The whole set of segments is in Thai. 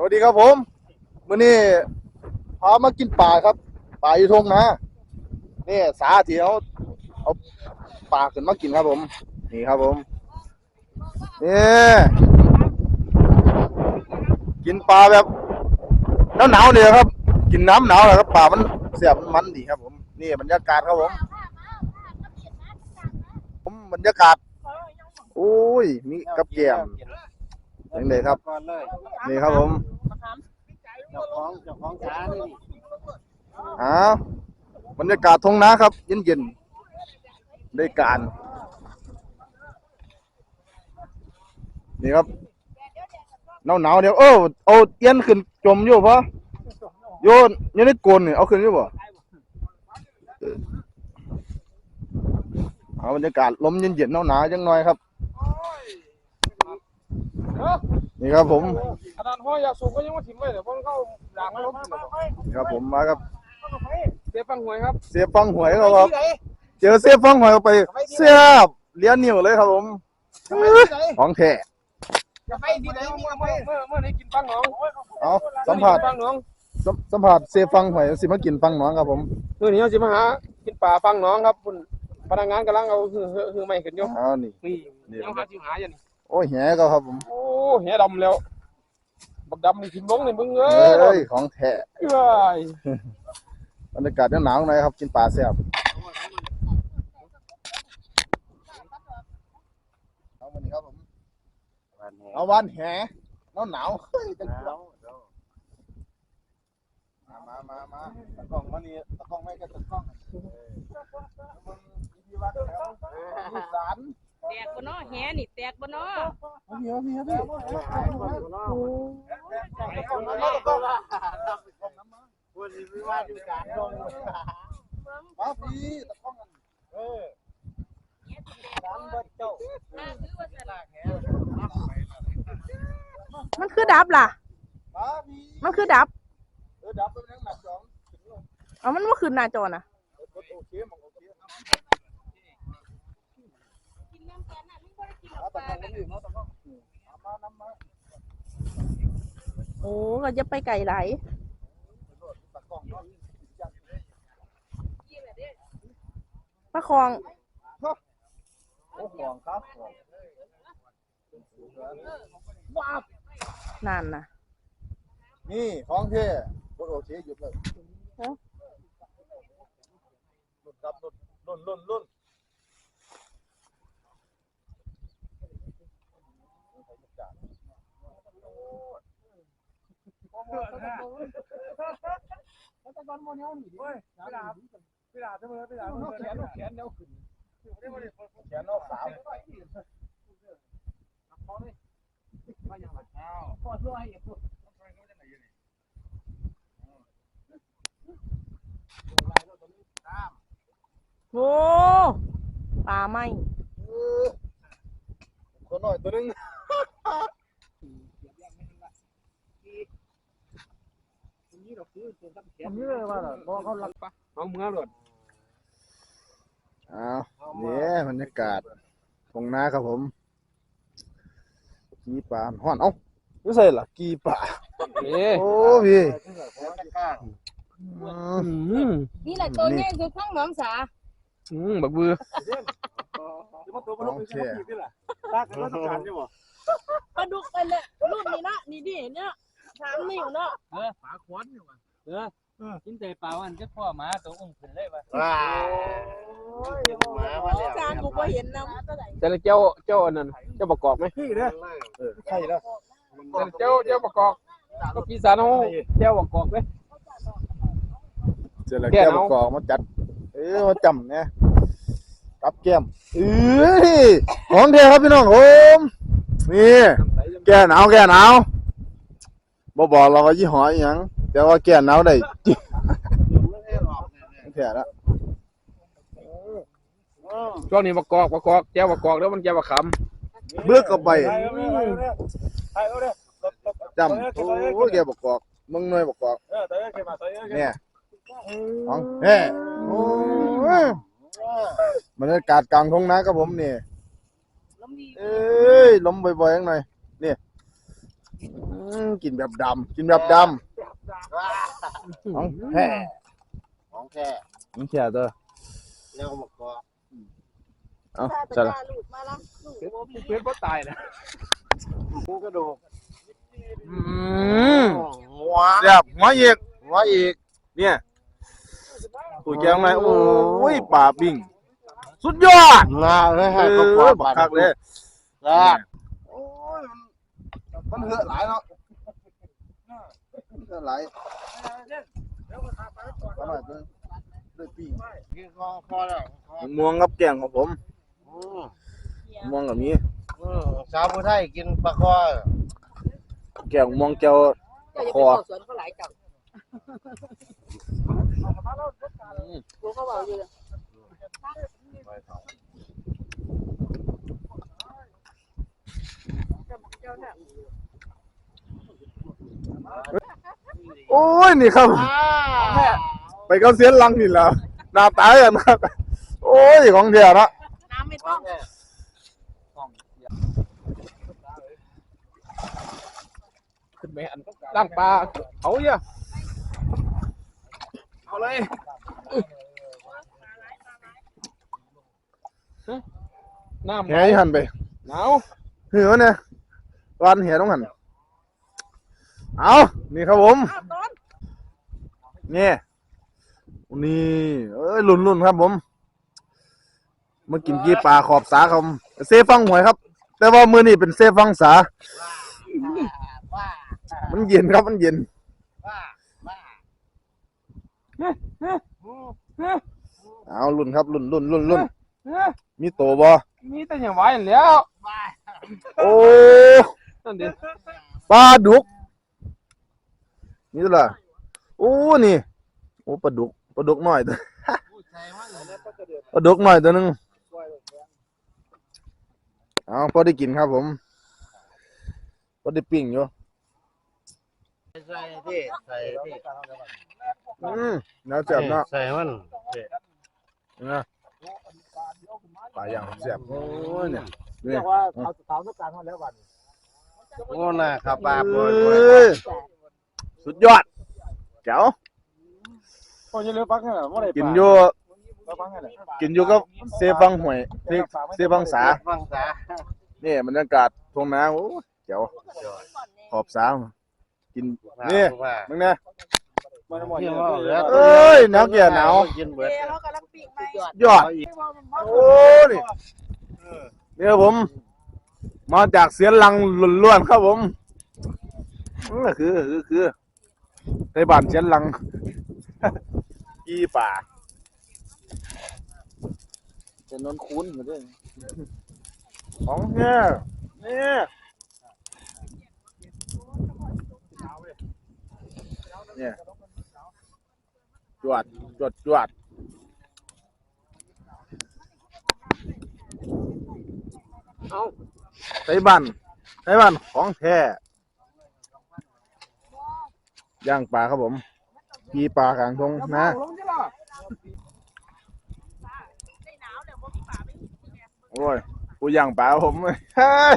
สวัสดีครับผมมื้อนี้พามากินปลาครับปลาอยู่ทงนะนี่สาที่เขาเอาปลาขึ้นมากินครับผม นี่ครับผมนี่กินปลาแบบหนาวหนาวๆเลยครับ กินน้ำหนาวเลยครับปลามันเสียบมันดีครับ ผม นี่บรรยากาศครับผม ผมบรรยากาศ โอ้ยมีกับแกม ยังไงครับ ก่อนเลยนี่ครับผมเจ้าของเจ้าของช้านี่อ้าวบรรยากาศทงนาครับ เย็นๆได้การ นี่ครับหนาวหนาวๆเดี๋ยวเออเอาเอี้ยนขึ้นจมอยู่ปะโยนอยังได้โกนนี่เอาขึ้นอยู่ปะเอาบรรยากาศลมเย็นๆหนาวหนาวๆจังหน่อยครับ นี่ครับผมขนาดห้อยยาสูบก็ยังมาถิ่มไว้เดี๋ยวพวกเขาด่างรถนี่ครับผมมาครับเสียฟังหวยครับ เสียบฟังหวยเขาครับ เจอเสียบฟังหวยเข้าไป เสียบเลี้ยนนิ้วเลยครับผมของแท้จะไปที่ไหนเมื่อเมื่อเมื่อเมื่อนี้กินปังหนองเอาสัมผัสปังหนองสัมสัมผัสเสียบฟังหวยสิมากินฟังหนองครับผมเมื่อนี้เราจะมาหากินป่าปังหนองครับคุณพนักงานกำลังเอาคือคือไม่ขึ้นอยู่เอานี่นี่นี่ยังหาที่หาอยู่นี่ โอ้ยแหก็ครับผม โอ้แหดำแล้ว บักดำนี่ถิ่มลงนี่มึงเอ้เอ้ยยของแท้เอ้ยบรรยากาศหนาวๆหน่อยครับ กินปลาแซ่บเอาวันนี้ครับผม วันนี้เอาวันแหหนาวหนาวๆเฮ้ยจังเอามามามามาตะกล้องมานี่ตะกล้องไม่ก็ตะกล้องเออมึงอีวัดแล้วอีสาน แตกบ่เนาะแหนี่แตกบ่เนาะเอาพี่เอาพี่เอาพี่วันนี้วิวาทอยู่กลางดงมาพี่ตะกล้องกันเออน้ำบ่เจ้าอ่าคือว่าสลากมันคือดับล่ะ มาพี่มันคือดับ เออดับไปนั่งหนักสองเอามันว่าคืนหน้าจอน่ะเออกดโอเคมองโอเค กินน้ำกันน่ะมึงบ่ได้กินหรเอาอกตะกล้องมาพี่เอาตะกล้องเอามาน้ำมาโอ้ก็จะไปไก่ไหลายตะกล้องเนาะปลาคองโอ้ห่วงครับนั่นน่ะนี่ของ เท่กดโอเคหยุดเลยลุ่นครับลุ่นลุ่นลุ่นลุ่นเวลาเวลาเสมอเวลาแขนแขนเดียวขึ้นแขนนอกสามโอ้ปลาไหมตัวน้อยตัวหนึง ผมนี่เลยว่าเพราะเขาลักปะเอาเมื่อหลดเอาเนี่ยบรรยากาศตรงน้าครับผม กีปลาห่อนเอ้าไม่ใช่ล่ะกีปลาโอ้พี่นี่แหละตัวใหญ่สุดข้างหนองสาอืมบักบือของแท้ลากกันแล้วต้องการใช่บ่ปลาดุกไปเลยรุ่นนี้นะนี่ดิเนี่ย สามนิ้วเนาะปลาขวานอยู่ว่ะเออกินแต่ปลาวันจะพ่อมาตัวอุ้มขึ้นเลยว่ะว้ามามาแล้วจานกูก็เห็นน้แต่ละเจ้าเจ้าอันนั้นเจ้าประกอบไหมพี่เด้อเออใช่แล้วแต่ละเจ้าเจ้าประกอบก็ปีศาจเขาเจ้าประกอบไหมเจอแล้วแก้แก้ววประกอบมาจัดเออมาจำเนี่ยกับแก้มเอ้ยของแท้ครับพี่น้องผมนี่แก้หนาวแก้หนาว บ่บอกเราว่ายี่ห้ออหยังแต่ว่าแก้หนาวได้จริงแท้แล้วช่วงนี้ประกอบประกอบเจ้าประกอบแล้วมันเจ้าประคเบื่อกับใบจำโอ้ยแกบอกกอกมึงหน่วยบอกกอกเนี่ยของแน่โอ้ยบรรยากาศกลางทุ่งนาครับผมนี่ลมดีเอ้ยลมบ่อยๆจังหน่อยนี่ อืมกินแบบดำกินแบบดำของแท้ของแท้ของแท้เด้อแล้วมากอเอาถ้าจะตะละกร้าหลุดมาละลูกโอ้พี่เพื่อนบ่ตายนะหมูกระดูกอืมหัวแซ่บหัวอีกหัวอีก เนี่ยปุ๋ยแกงไหมโอ้ยปลาปิ้งสุดยอดงาเลยเอให้ก็อปวดบักคักเลยแซ่บโอ้ย มันมันเหือะหลายเนาะเหือะหลายอร่อยจังเลยปิ้งกินคอคอแล้วคอม่วงกับแกงของผมอืมม่วงกับนี้อืมสาวผู้ไทยกินปลาคอแกงม่วงเจียวเจ้าอย่าคไปอเข้าสวนเขาหลายเจ้ากูเขาบอกอยู่เลย โอ้ยนี่ครับ ไปเกาเสียนลังนี่แหล้วหน้าตายกันครับโอ้ยของเดียวนะน้ำไม่ต้องขึ้นไปอันล่างปลาเขาเยอะเอาเลยน้ำแหยหันไปหนาวเหือเนี่ยวันแหต้องหันเอานี่ครับผมอ้าวต้ นนี่นี่เอ้ยลุ่นลุ่นๆครับ ผมมากินกีปลาขอบสาครับเซฟังหวยครับ แต่ว่ามือนี่เป็นเซฟังสา มันเย็นครับมันเย็นเอาลุ่นครับลุ่นลุ่นลุ่นลุ่นเอ้อมีโตบ่มีแต่อย่างไว้อย่างแล้วโอ้นั่นดิปลาดุกนี่ตัวละ โอ้นี่โอ้ปลาดุกปลาดุกหน่อยตัวปลาดุกหน่อยตัวหนึงเอาพอได้กินครับผมพอได้ปิ้งอยู่ใส่ที่ใส่ที่อืมน่าแซ่บเนาะใส่มันนะปลาย่างแซ่บโอ้ยเนี่ยนี่ว่าเขาเขาต้องการเท่าแล้ววันโอ้น่ะครับปลาเอปล่อยปล่อย้ ยสุดยอดแจ๋วพอจะเลือกฟักให้หน่อยว่าอะไรกินอยู่ฟักให้หน่อยกินอยู่กับเซฟังหวยเซเซฟังสาฟังสานี่บรรยากาศทุ่งนาโอ้ยเจ๋วขอบสาวกินนี่ว่ามึงเนี่ยมันหมดเที่ยวเยว่าเหลือเอ้ยหนาวแก่หนาวกินเบิดเจ้เขากำลังปีกไหมยอดโอ้นี่นี่ครับผม มาจากเสียนลังล้วนๆครับผมเออคือคือคือ ในบ้านเสียนลัง กีป่าจะนอนคุ้นอยู่ด้วยของเนี่ยเนี่ยเนี่ยจวดจวดจวดเอาไต้บันไต้บันของแท้ ย่างปลาครับผมกีปลากลางทงนะลงที่ละโอ้ยกูย่างปลาครับผมเฮ้ย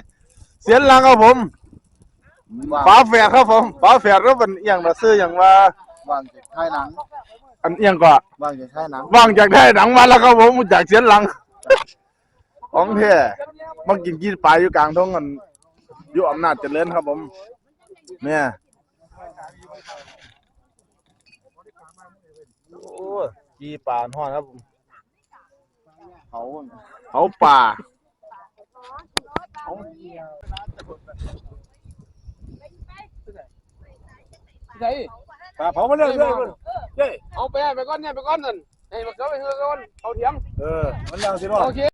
เสียนลังครับผมปลาแฝดครับผมปลาแฝดก็เป็นอหย่างละซื้ออย่างว่าวางจากท้ายหนัง อันอหย่างก็วางจากท้ายหนังว่างจากได้หนังมาแล้วครับผมจากเสียนลังของแท้มากินกีปลาอยู่กลางทงกันอยู่อำนาจเจริญครับผมเนี่ย โอ้ยกีปลาห่อนครับผมเขาเขาป่าใช่ป่าเผามาเรื่อยเอาไปไปก้อนเนี่ยไปก้อนนั่นให้มันเขาไปเฮือก้อนเอาเทียมเออมันยังสิรอดโอเค